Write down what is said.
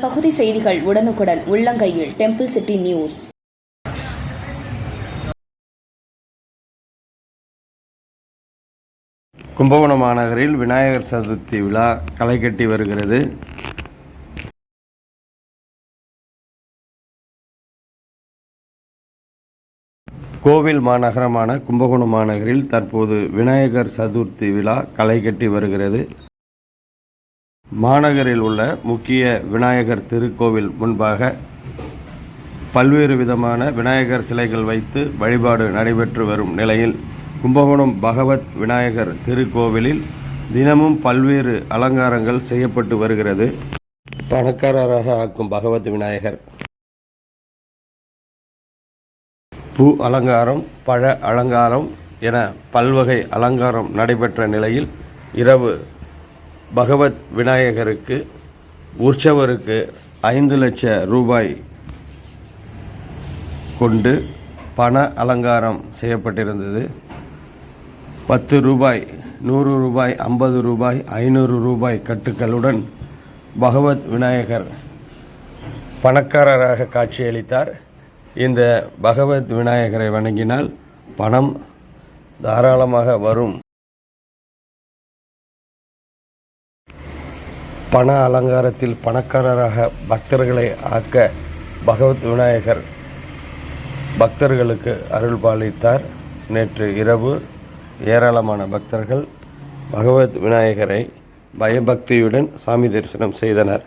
பகுதி செய்திகள் உடனுக்குடன் உள்ளங்கையில் டெம்பிள் சிட்டி நியூஸ். கும்பகோணம் மாநகரில் விநாயகர் சதுர்த்தி விழா களை கட்டி வருகிறது. கோவில் மாநகரமான கும்பகோணம் மாநகரில் தற்போது விநாயகர் சதுர்த்தி விழா களை கட்டி வருகிறது. மாநகரில் உள்ள முக்கிய விநாயகர் திருக்கோவில் முன்பாக பல்வேறு விதமான விநாயகர் சிலைகள் வைத்து வழிபாடு நடைபெற்று வரும் நிலையில் கும்பகோணம் பகவத் விநாயகர் திருக்கோவிலில் தினமும் பல்வேறு அலங்காரங்கள் செய்யப்பட்டு வருகிறது. பணக்காரராக ஆக்கும் பகவத் விநாயகர். பூ அலங்காரம் பழ அலங்காரம் என பல்வகை அலங்காரம் நடைபெற்ற நிலையில் இரவு பகவத் விநாயகருக்கு உற்சவருக்கு ஐந்து லட்ச ரூபாய் கொண்டு பண அலங்காரம் செய்யப்பட்டிருந்தது. பத்து ரூபாய் நூறு ரூபாய் ஐம்பது ரூபாய் ஐநூறு ரூபாய் கட்டுக்களுடன் பகவத் விநாயகர் பணக்காரராக காட்சியளித்தார். இந்த பகவத் விநாயகரை வணங்கினால் பணம் தாராளமாக வரும். பண அலங்காரத்தில் பணக்காரராக பக்தர்களை ஆக்க பகவத் விநாயகர் பக்தர்களுக்கு அருள் பாலித்தார் நேற்று இரவு ஏராளமான பக்தர்கள் பகவத் விநாயகரை பயபக்தியுடன் சாமி தரிசனம் செய்தனர்.